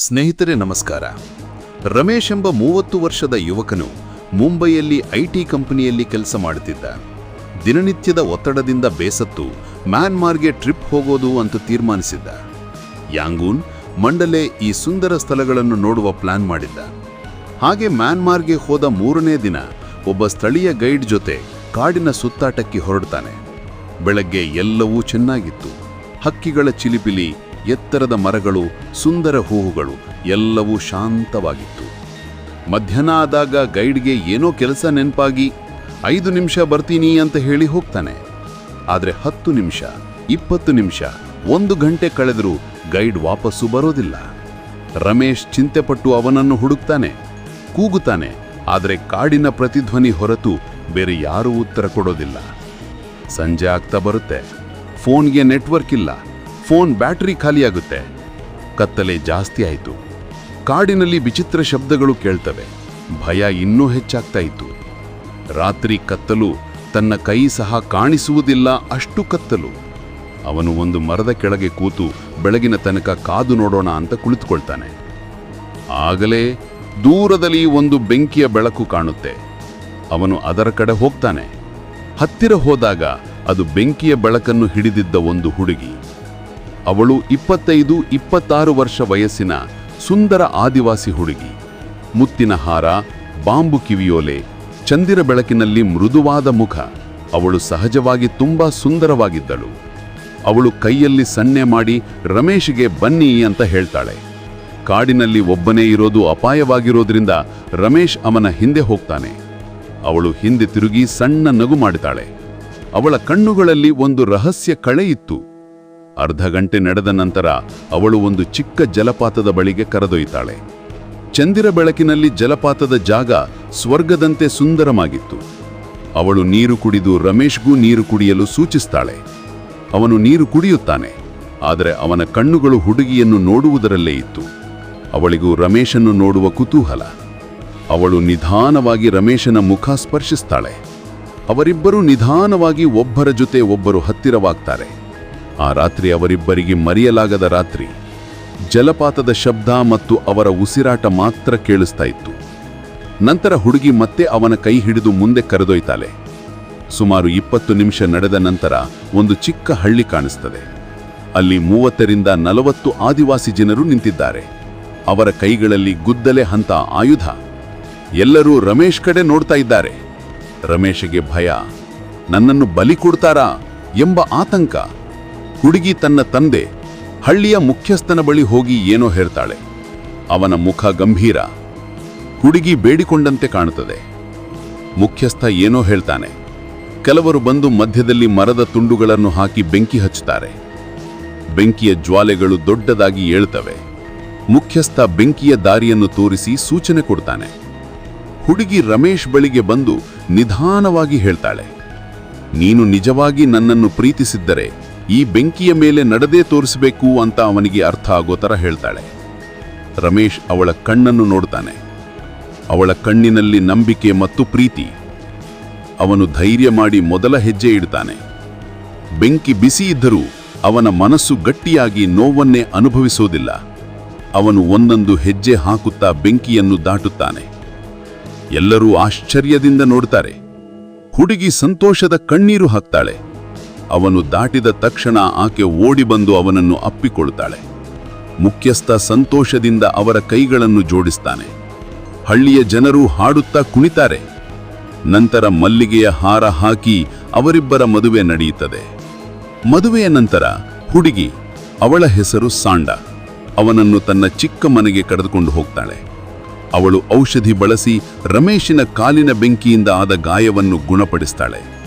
ಸ್ನೇಹಿತರೆ, ನಮಸ್ಕಾರ. ರಮೇಶ್ ಎಂಬ ಮೂವತ್ತು ವರ್ಷದ ಯುವಕನು ಮುಂಬೈಯಲ್ಲಿ ಐಟಿ ಕಂಪನಿಯಲ್ಲಿ ಕೆಲಸ ಮಾಡುತ್ತಿದ್ದ. ದಿನನಿತ್ಯದ ಒತ್ತಡದಿಂದ ಬೇಸತ್ತು ಮ್ಯಾನ್ಮಾರ್ಗೆ ಟ್ರಿಪ್ ಹೋಗೋದು ಅಂತ ತೀರ್ಮಾನಿಸಿದ್ದ. ಯಾಂಗೂನ್ ಮಂಡಲೆ ಈ ಸುಂದರ ಸ್ಥಳಗಳನ್ನು ನೋಡುವ ಪ್ಲಾನ್ ಮಾಡಿದ್ದ. ಹಾಗೆ ಮ್ಯಾನ್ಮಾರ್ಗೆ ಹೋದ ಮೂರನೇ ದಿನ ಒಬ್ಬ ಸ್ಥಳೀಯ ಗೈಡ್ ಜೊತೆ ಕಾಡಿನ ಸುತ್ತಾಟಕ್ಕೆ ಹೊರಡ್ತಾನೆ. ಬೆಳಗ್ಗೆ ಎಲ್ಲವೂ ಚೆನ್ನಾಗಿತ್ತು. ಹಕ್ಕಿಗಳ ಚಿಲಿಪಿಲಿ ಎತ್ತರದ ಮರಗಳು, ಸುಂದರ ಹೂವುಗಳು, ಎಲ್ಲವೂ ಶಾಂತವಾಗಿತ್ತು. ಮಧ್ಯಾಹ್ನ ಆದಾಗ ಗೈಡ್ಗೆ ಏನೋ ಕೆಲಸ ನೆನಪಾಗಿ, ಐದು ನಿಮಿಷ ಬರ್ತೀನಿ ಅಂತ ಹೇಳಿ ಹೋಗ್ತಾನೆ. ಆದರೆ ಹತ್ತು ನಿಮಿಷ, ಇಪ್ಪತ್ತು ನಿಮಿಷ, ಒಂದು ಗಂಟೆ ಕಳೆದರೂ ಗೈಡ್ ವಾಪಸ್ಸು ಬರೋದಿಲ್ಲ. ರಮೇಶ್ ಚಿಂತೆಪಟ್ಟು ಅವನನ್ನು ಹುಡುಕ್ತಾನೆ, ಕೂಗುತ್ತಾನೆ, ಆದರೆ ಕಾಡಿನ ಪ್ರತಿಧ್ವನಿ ಹೊರತು ಬೇರೆ ಯಾರೂ ಉತ್ತರ ಕೊಡೋದಿಲ್ಲ. ಸಂಜೆ ಆಗ್ತಾ ಬರುತ್ತೆ. ಫೋನ್ಗೆ ನೆಟ್ವರ್ಕ್ ಇಲ್ಲ. ಫೋನ್ ಬ್ಯಾಟರಿ ಖಾಲಿಯಾಗುತ್ತೆ. ಕತ್ತಲೆ ಜಾಸ್ತಿ ಆಯಿತು. ಕಾಡಿನಲ್ಲಿ ವಿಚಿತ್ರ ಶಬ್ದಗಳು ಕೇಳ್ತವೆ. ಭಯ ಇನ್ನೂ ಹೆಚ್ಚಾಗ್ತಾ ಇತ್ತು. ರಾತ್ರಿ ಕತ್ತಲು ತನ್ನ ಕೈ ಸಹ ಕಾಣಿಸುವುದಿಲ್ಲ ಅಷ್ಟು ಕತ್ತಲು. ಅವನು ಒಂದು ಮರದ ಕೆಳಗೆ ಕೂತು ಬೆಳಗಿನ ತನಕ ಕಾದು ನೋಡೋಣ ಅಂತ ಕುಳಿತುಕೊಳ್ತಾನೆ. ಆಗಲೇ ದೂರದಲ್ಲಿ ಒಂದು ಬೆಂಕಿಯ ಬೆಳಕು ಕಾಣುತ್ತೆ. ಅವನು ಅದರ ಕಡೆ ಹೋಗ್ತಾನೆ. ಹತ್ತಿರ ಹೋದಾಗ ಅದು ಬೆಂಕಿಯ ಬೆಳಕನ್ನು ಹಿಡಿದಿದ್ದ ಒಂದು ಹುಡುಗಿ. ಅವಳು ಇಪ್ಪತ್ತೈದು, ಇಪ್ಪತ್ತಾರು ವರ್ಷ ವಯಸ್ಸಿನ ಸುಂದರ ಆದಿವಾಸಿ ಹುಡುಗಿ. ಮುತ್ತಿನ ಹಾರ, ಬಾಂಬು ಕಿವಿಯೋಲೆ, ಚಂದಿರ ಬೆಳಕಿನಲ್ಲಿ ಮೃದುವಾದ ಮುಖ. ಅವಳು ಸಹಜವಾಗಿ ತುಂಬಾ ಸುಂದರವಾಗಿದ್ದಳು. ಅವಳು ಕೈಯಲ್ಲಿ ಸನ್ನೆ ಮಾಡಿ, ರಮೇಶ್ಗೆ ಬನ್ನಿ ಅಂತ ಹೇಳ್ತಾಳೆ. ಕಾಡಿನಲ್ಲಿ ಒಬ್ಬನೇ ಇರೋದು ಅಪಾಯವಾಗಿರೋದ್ರಿಂದ ರಮೇಶ್ ಅವನ ಹಿಂದೆ ಹೋಗ್ತಾನೆ. ಅವಳು ಹಿಂದೆ ತಿರುಗಿ ಸಣ್ಣ ನಗು ಮಾಡುತ್ತಾಳೆ ಅವಳ ಕಣ್ಣುಗಳಲ್ಲಿ ಒಂದು ರಹಸ್ಯ ಕಳೆ ಇತ್ತು. ಅರ್ಧ ಗಂಟೆ ನಡೆದ ನಂತರ ಅವಳು ಒಂದು ಚಿಕ್ಕ ಜಲಪಾತದ ಬಳಿಗೆ ಕರೆದೊಯ್ತಾಳೆ ಚಂದಿರ ಬೆಳಕಿನಲ್ಲಿ ಜಲಪಾತದ ಜಾಗ ಸ್ವರ್ಗದಂತೆ ಸುಂದರವಾಗಿತ್ತು. ಅವಳು ನೀರು ಕುಡಿದು ರಮೇಶ್ಗೂ ನೀರು ಕುಡಿಯಲು ಸೂಚಿಸ್ತಾಳೆ. ಅವನು ನೀರು ಕುಡಿಯುತ್ತಾನೆ, ಆದರೆ ಅವನ ಕಣ್ಣುಗಳು ಹುಡುಗಿಯನ್ನು ನೋಡುವುದರಲ್ಲೇ ಇತ್ತು. ಅವಳಿಗೂ ರಮೇಶನ್ನು ನೋಡುವ ಕುತೂಹಲ. ಅವಳು ನಿಧಾನವಾಗಿ ರಮೇಶನ ಮುಖ ಸ್ಪರ್ಶಿಸ್ತಾಳೆ. ಅವರಿಬ್ಬರೂ ನಿಧಾನವಾಗಿ ಒಬ್ಬರ ಜೊತೆ ಒಬ್ಬರು ಹತ್ತಿರವಾಗ್ತಾರೆ. ಆ ರಾತ್ರಿ ಅವರಿಬ್ಬರಿಗೆ ಮರೆಯಲಾಗದ ರಾತ್ರಿ ಜಲಪಾತದ ಶಬ್ದ ಮತ್ತು ಅವರ ಉಸಿರಾಟ ಮಾತ್ರ ಕೇಳಿಸ್ತಾ ಇತ್ತು. ನಂತರ ಹುಡುಗಿ ಮತ್ತೆ ಅವನ ಕೈ ಹಿಡಿದು ಮುಂದೆ ಕರೆದೊಯ್ತಾಳೆ. ಸುಮಾರು ಇಪ್ಪತ್ತು ನಿಮಿಷ ನಡೆದ ನಂತರ ಒಂದು ಚಿಕ್ಕ ಹಳ್ಳಿ ಕಾಣಿಸ್ತದೆ. ಅಲ್ಲಿ ಮೂವತ್ತರಿಂದ ನಲವತ್ತು ಆದಿವಾಸಿ ಜನರು ನಿಂತಿದ್ದಾರೆ. ಅವರ ಕೈಗಳಲ್ಲಿ ಗುದ್ದಲೆ ಹಂತ ಆಯುಧ. ಎಲ್ಲರೂ ರಮೇಶ್ ಕಡೆ ನೋಡ್ತಾ ಇದ್ದಾರೆ. ರಮೇಶಗೆ ಭಯ, ನನ್ನನ್ನು ಬಲಿ ಕೊಡ್ತಾರಾ? ಎಂಬ ಆತಂಕ. ಹುಡುಗಿ ತನ್ನ ತಂದೆ, ಹಳ್ಳಿಯ ಮುಖ್ಯಸ್ಥನ ಬಳಿ ಹೋಗಿ ಏನೋ ಹೇಳ್ತಾಳೆ. ಅವನ ಮುಖ ಗಂಭೀರ. ಹುಡುಗಿ ಬೇಡಿಕೊಂಡಂತೆ ಕಾಣುತ್ತದೆ. ಮುಖ್ಯಸ್ಥ ಏನೋ ಹೇಳ್ತಾನೆ. ಕೆಲವರು ಬಂದು ಮಧ್ಯದಲ್ಲಿ ಮರದ ತುಂಡುಗಳನ್ನು ಹಾಕಿ ಬೆಂಕಿ ಹಚ್ಚುತ್ತಾರೆ. ಬೆಂಕಿಯ ಜ್ವಾಲೆಗಳು ದೊಡ್ಡದಾಗಿ ಏಳ್ತವೆ ಮುಖ್ಯಸ್ಥ ಬೆಂಕಿಯ ದಾರಿಯನ್ನು ತೋರಿಸಿ ಸೂಚನೆ ಕೊಡ್ತಾನೆ. ಹುಡುಗಿ ರಮೇಶ್ ಬಳಿಗೆ ಬಂದು ನಿಧಾನವಾಗಿ ಹೇಳ್ತಾಳೆ. ನೀನು ನಿಜವಾಗಿ ನನ್ನನ್ನು ಪ್ರೀತಿಸಿದ್ದರೆ ಈ ಬೆಂಕಿಯ ಮೇಲೆ ನಡೆದೇ ತೋರಿಸಬೇಕು ಅಂತ ಅವನಿಗೆ ಅರ್ಥ ಆಗೋ ಥರ ಹೇಳ್ತಾಳೆ. ರಮೇಶ್ ಅವಳ ಕಣ್ಣನ್ನು ನೋಡ್ತಾನೆ. ಅವಳ ಕಣ್ಣಿನಲ್ಲಿ ನಂಬಿಕೆ ಮತ್ತು ಪ್ರೀತಿ. ಅವನು ಧೈರ್ಯ ಮಾಡಿ ಮೊದಲ ಹೆಜ್ಜೆ ಇಡ್ತಾನೆ. ಬೆಂಕಿ ಬಿಸಿ ಇದ್ದರೂ ಅವನ ಮನಸ್ಸು ಗಟ್ಟಿಯಾಗಿ ನೋವನ್ನೇ ಅನುಭವಿಸೋದಿಲ್ಲ. ಅವನು ಒಂದೊಂದು ಹೆಜ್ಜೆ ಹಾಕುತ್ತಾ ಬೆಂಕಿಯನ್ನು ದಾಟುತ್ತಾನೆ. ಎಲ್ಲರೂ ಆಶ್ಚರ್ಯದಿಂದ ನೋಡ್ತಾರೆ. ಹುಡುಗಿ ಸಂತೋಷದ ಕಣ್ಣೀರು ಹಾಕ್ತಾಳೆ. ಅವನು ದಾಟಿದ ತಕ್ಷಣ ಆಕೆ ಓಡಿ ಬಂದು ಅವನನ್ನು ಅಪ್ಪಿಕೊಳ್ಳುತ್ತಾಳೆ ಮುಖ್ಯಸ್ಥ ಸಂತೋಷದಿಂದ ಅವರ ಕೈಗಳನ್ನು ಜೋಡಿಸ್ತಾನೆ. ಹಳ್ಳಿಯ ಜನರು ಹಾಡುತ್ತಾ ಕುಣಿತಾರೆ. ನಂತರ ಮಲ್ಲಿಗೆಯ ಹಾರ ಹಾಕಿ ಅವರಿಬ್ಬರ ಮದುವೆ ನಡೆಯುತ್ತದೆ. ಮದುವೆಯ ನಂತರ ಹುಡುಗಿ, ಅವಳ ಹೆಸರು ಸಾಂಡ. ಅವನನ್ನು ತನ್ನ ಚಿಕ್ಕ ಮನೆಗೆ ಕರೆದುಕೊಂಡು ಹೋಗ್ತಾಳೆ. ಅವಳು ಔಷಧಿ ಬಳಸಿ ರಮೇಶಿನ ಕಾಲಿನ ಬೆಂಕಿಯಿಂದ ಆದ ಗಾಯವನ್ನು ಗುಣಪಡಿಸ್ತಾಳೆ.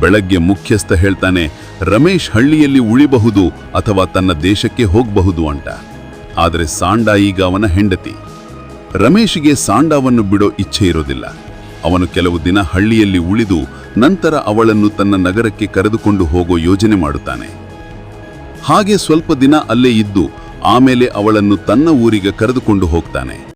ಬೆಳಗ್ಗೆ ಮುಖ್ಯಸ್ಥ ಹೇಳ್ತಾನೆ, ರಮೇಶ್ ಹಳ್ಳಿಯಲ್ಲಿ ಉಳಿಬಹುದು ಅಥವಾ ತನ್ನ ದೇಶಕ್ಕೆ ಹೋಗಬಹುದು ಅಂತ. ಆದರೆ ಸಾಂಡಾ ಈಗ ಅವನ ಹೆಂಡತಿ. ರಮೇಶ್ಗೆ ಸಾಂಡಾವನ್ನು ಬಿಡೋ ಇಚ್ಛೆ ಇರೋದಿಲ್ಲ. ಅವನು ಕೆಲವು ದಿನ ಹಳ್ಳಿಯಲ್ಲಿ ಉಳಿದು ನಂತರ ಅವಳನ್ನು ತನ್ನ ನಗರಕ್ಕೆ ಕರೆದುಕೊಂಡು ಹೋಗೋ ಯೋಜನೆ ಮಾಡುತ್ತಾನೆ. ಹಾಗೆ ಸ್ವಲ್ಪ ದಿನ ಅಲ್ಲೇ ಇದ್ದು, ಆಮೇಲೆ ಅವಳನ್ನು ತನ್ನ ಊರಿಗೆ ಕರೆದುಕೊಂಡು ಹೋಗ್ತಾನೆ.